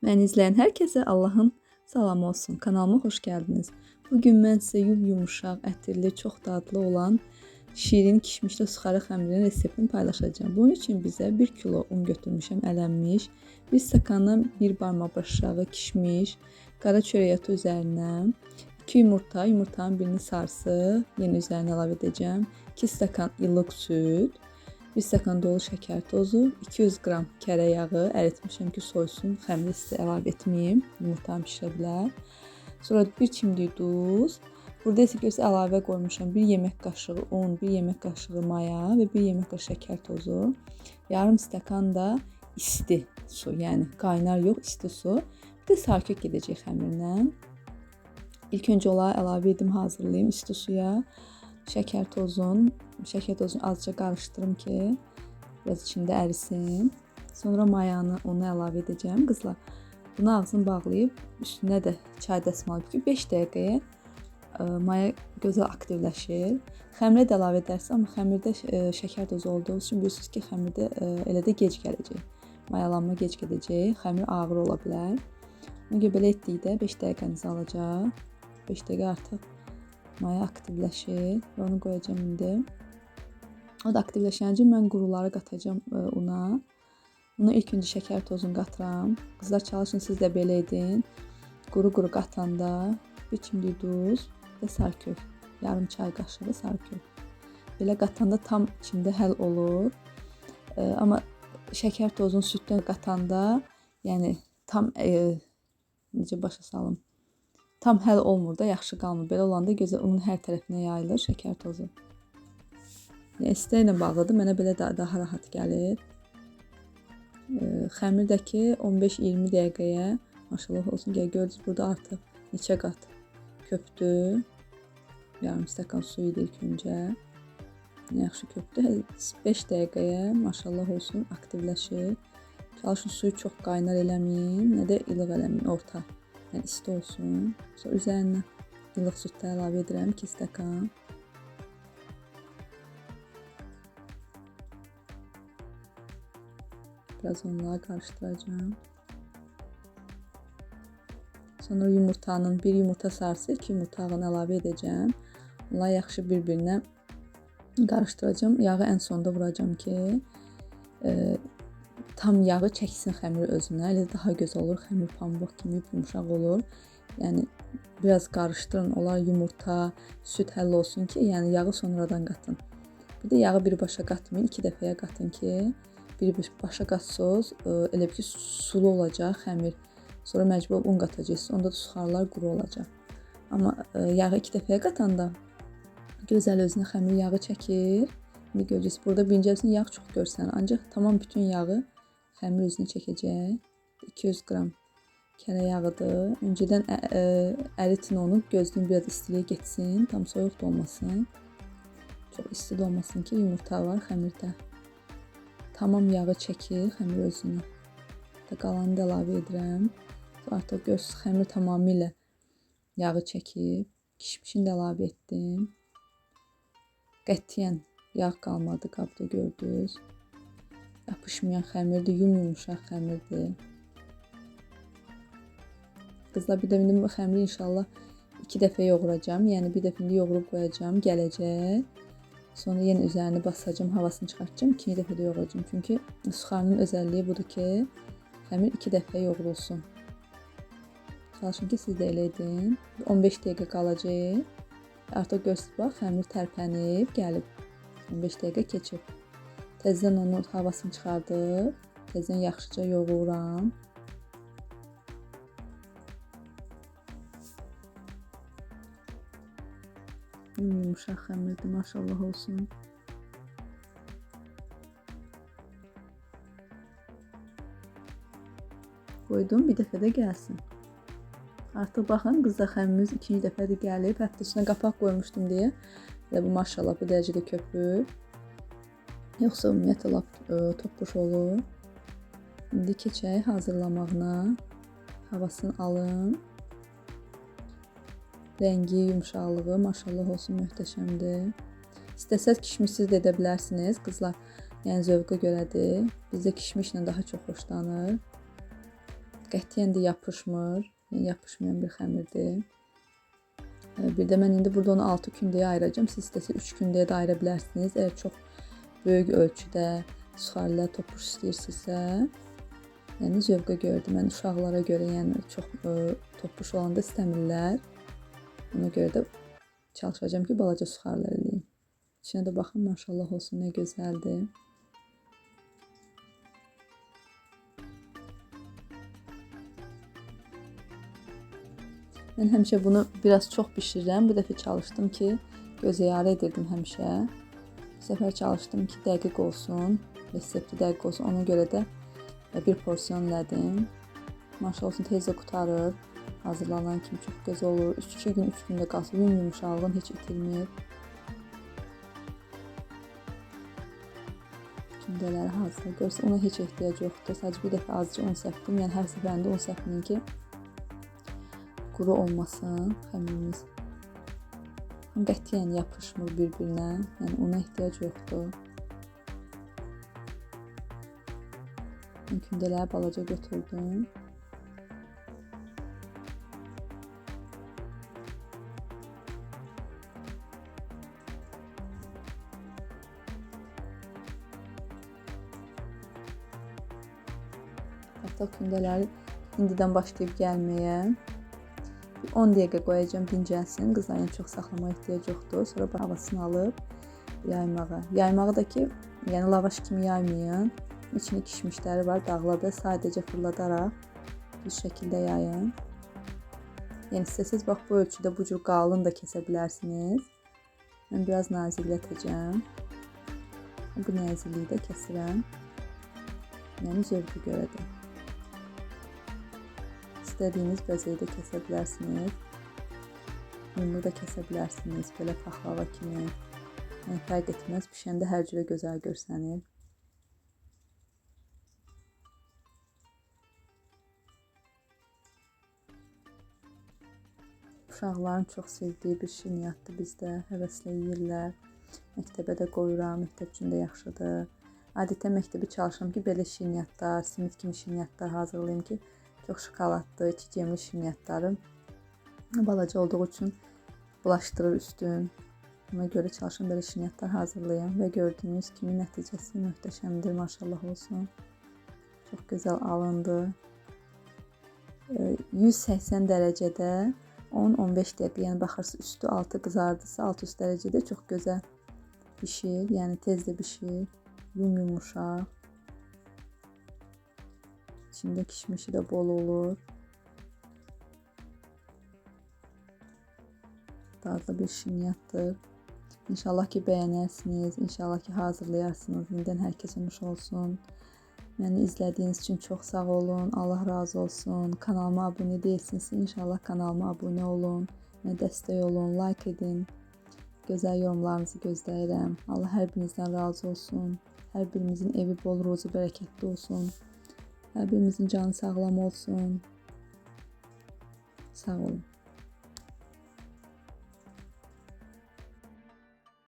Məni izləyən hər kəsə Allahın salamı olsun. Kanalıma xoş gəldiniz. Bu gün mən sizə yum-yumuşaq, ətirli, çox dadlı olan şirin kişmişli suxarı xəmirinin reseptini paylaşacağam. Bunun üçün bizə 1 kilo un götürmüşəm ələnmiş, 1 stakandan 1 barmaq aşağı kişmiş, qara çörək otu üzərinə, 2 yumurta, yumurtanın birini sarsı, yenə üzərinə əlavə edəcəm. 2 stakan ilıq süd, 1 stakan dolu şəkər tozu, 200 qram kərə yağı əritmişəm ki, soysun, xəmiri sizə əlavə etməyim, yumurtanı bişirə bilər. Sonra 1 çimdik duz. Burada isə göz əlavə qoymuşam 1 yemək qaşığı un, 1 yemək qaşığı maya və 1 yemək qaşığı şəkər tozu. Yarım stakan da isti su, yəni qaynar yox, isti su. Bir də sarkök gedəcək xəmirlə. İlk öncə onları əlavə edim, hazırlayım isti suya. Şəkər tozun, şəkər tozunu azca qarışdırım ki, biraz içində ərisin. Sonra mayanı onu əlavə edəcəm. Qızlar, bunu ağzını bağlayıb üstünə də çay dəsmalı ki, 5 dəqiqəyə ə, maya gözəl aktivləşir. Xəmirə də əlavə edərsən, amma xəmirdə ə, şəkər tozu olduğu üçün bilirsiniz ki, xəmirdə ə, elə də gec gələcək. Mayalanma gec gedəcək, xəmir ağır ola bilər. Ona görə belə etdikdə 5 dəqiqənizi alacaq. 5 dəqiqə artıq maya aktivləşir və onu qoyacağam indi. O da aktivləşəncə mən quruları qatacağam ə, una. Bunu ilk öncə şəkər tozunu qatıram. Qızlar çalışın siz də belə edin. Quru-quru qatanda bir çimdik duz və sarkök. Yarım çay qaşığı sarkök. Belə qatanda tam içində həll olur. Ə, amma şəkər tozunu süddən qatanda, yəni tam ə, necə başa salım? Tam həll olmur da, yaxşı qalmır. Belə olanda gözəl unun hər tərəfinə yayılır şəkər tozu. İstəklə bağlıdır. Mənə belə daha, daha rahat gəlir. Ə, xəmirdəki 15-20 dəqiqəyə maşallah olsun gəl gördünüz burada artıq neçə qat köpdü. Yarım stəkan su idi ilk öncə. Nə yaxşı köpdü. 5 dəqiqəyə maşallah olsun aktivləşir. Çalışın suyu çox qaynar eləməyin, nə də ilıq eləməyin, orta. Yəni isti olsun. Sonra üzərinə ilıq süd də əlavə edirəm 2 stəkan. Biraz onları qarışdıracağam. Sonra yumurtanın bir yumurta sarısı, 2 yumurtağını əlavə edəcəm. Onları yaxşı bir-birinə qarışdıracağam. Yağı ən sonda vuracağam ki, e, tam yağı çəksin xəmiri özünə. Elə daha gözəl olur. Xəmir pambıq kimi yumşaq olur. Yəni biraz qarışdırın. Onlar yumurta, süd həll olsun ki, yəni yağı sonradan qatın. Bir də yağı birbaşa qatmayın, 2 dəfəyə qatın ki, birbaşa qatsınız, elə bil ki, sulu olacaq xəmir. Sonra məcbur un qatacaqsınız. Onda da suxarlar quru olacaq. Amma yağı 2 dəfəyə qatanda gözəl özünə xəmir yağı çəkir. İndi görəcəksiniz. Burada birinci yağ çox görsənir. Ancaq tamam bütün yağı xəmir özünə çəkəcək. 200 qram kərə yağıdır. Öncədən ə, ə, əritin onu, gözləyin biraz istiliyə getsin, tam soyuq da olmasın. Çox isti də olmasın ki, yumurta var xəmirdə. Tamam yağı çəkir xəmir özünə. Da qalanını da əlavə edirəm. Artıq göz xəmir tamamilə yağı çəkib. Kişmişini də əlavə etdim. Qətiyyən yağ qalmadı qabda gördünüz. Yapışmayan xəmirdir, yum-yumuşaq xəmirdir. Qızlar bir də indi bu xəmiri inşallah 2 dəfə yoğuracağam. Yəni bir dəfə indi yoğurub qoyacağam, gələcək. Sonra yenə üzərini basacağam, havasını çıxartacağam, ikinci dəfə də yoğuracağam. Çünki suxarının özəlliyi budur ki, xəmir 2 dəfə yoğurulsun. Çalışın ki, siz də elə edin. 15 dəqiqə qalacaq. Artıq görsünüz bax, xəmir tərpənib, gəlib. 15 dəqiqə keçib. Təzədən onu havasını çıxardıb, təzədən yaxşıca yoğururam. Yumuşaq xəmirdir, maşallah olsun. Qoydum, bir dəfə də gəlsin. Artıq baxın, qızlar xəmirimiz ikinci dəfədir gəlib. Hətta içinə qapaq qoymuşdum deyə. Elə bu maşallah bu dərəcədə köpür. Yoxsa ümumiyyətlə lap toppuş olur. İndi keçək hazırlamağına. Havasını alın. Rəngi, yumşaqlığı maşallah olsun möhtəşəmdir. İstəsəz kişmişsiz də edə bilərsiniz, qızlar. Yəni zövqə görədir. Bizdə kişmişlə daha çox xoşlanır. Qətiyyən də yapışmır. Yəni yapışmayan bir xəmirdir. E, Bir də mən indi burada onu 6 kündəyə ayıracağam. Siz istəsəz 3 kündəyə də ayıra bilərsiniz. Əgər çox böyük ölçüdə suxarilər topuş istəyirsinizsə, yəni zövqə görədir. Mən uşaqlara görə, yəni çox ə, topuş olanda istəmirlər. Ona görə də çalışacağam ki, balaca suxarilər eləyim. İçinə də baxın, maşallah olsun, nə gözəldir. Mən həmişə bunu biraz çox bişirirəm. Bu dəfə çalışdım ki, göz edirdim həmişə. Bu səfər çalışdım ki, dəqiq olsun, resepti dəqiq olsun. Ona görə də bir porsiyon elədim. Maşallah olsun tez də qutarır. Hazırlanan kimi çox gözəl olur. 3-2 gün, 3 gündə qalsın, yum yumşaqlığını heç itirmir. Gündələri hazırla. Görsə ona heç ehtiyac yoxdur. Sadəcə bir dəfə azca un səpdim. Yəni hər səfərində un səpməyin ki, quru olmasın xəmirimiz. Qətiyyən yapışmır bir-birinə. Yəni una ehtiyac yoxdur. Mən kündələri balaca götürdüm. Hətta kündələri indidən başlayıb gəlməyə. 10 dəqiqə qoyacağam dincəlsin. Qızların çox saxlamaya ehtiyac yoxdur. Sonra havasını alıb yaymağa. Yaymağı da ki, yəni lavaş kimi yaymayın. İçində kişmişləri var, dağladı. Sadəcə fırladaraq düz şəkildə yayın. Yəni istəsəz bax bu ölçüdə bu cür qalın da kəsə bilərsiniz. Mən biraz naziklətəcəm. Bu nazikliyi də kəsirəm. Yəni zövqü görədir. İstədiyiniz bəzəkdə kəsə bilərsiniz. Unlu da kəsə bilərsiniz, belə paxlava kimi. Yəni fərq etməz, bişəndə hər cürə gözəl görsənir. Uşaqların çox sevdiyi bir şirniyyatdır bizdə, həvəslə yeyirlər. Məktəbə də qoyuram, məktəb üçün də yaxşıdır. Adətən məktəbə çalışıram ki, belə şirniyyatlar, simit kimi şirniyyatlar hazırlayım ki, çox şokoladlı, çiçəmli şirniyyatlarım balaca olduğu üçün bulaşdırır üstün. Ona görə çalışıram belə şirniyyatlar hazırlayım və gördüyünüz kimi nəticəsi möhtəşəmdir, maşallah olsun. Çox gözəl alındı. 180 dərəcədə 10-15 dəqiqə, yəni baxırsınız üstü altı qızardısa, alt üst dərəcədə çox gözəl bişir, yəni tez də bişir, yum yumuşaq. İçində kişmişi də bol olur. Dadlı bir şirniyyatdır. İnşallah ki bəyənərsiniz, inşallah ki hazırlayarsınız. İndən hər kəsə nuş olsun. Məni izlədiyiniz üçün çox sağ olun. Allah razı olsun. Kanalıma abunə deyilsinizsə, inşallah kanalıma abunə olun. Mənə dəstək olun, like edin. Gözəl yorumlarınızı gözləyirəm. Allah hər birinizdən razı olsun. Hər birimizin evi bol, ruzu bərəkətli olsun. Hər birimizin canı sağlam olsun. Sağ olun.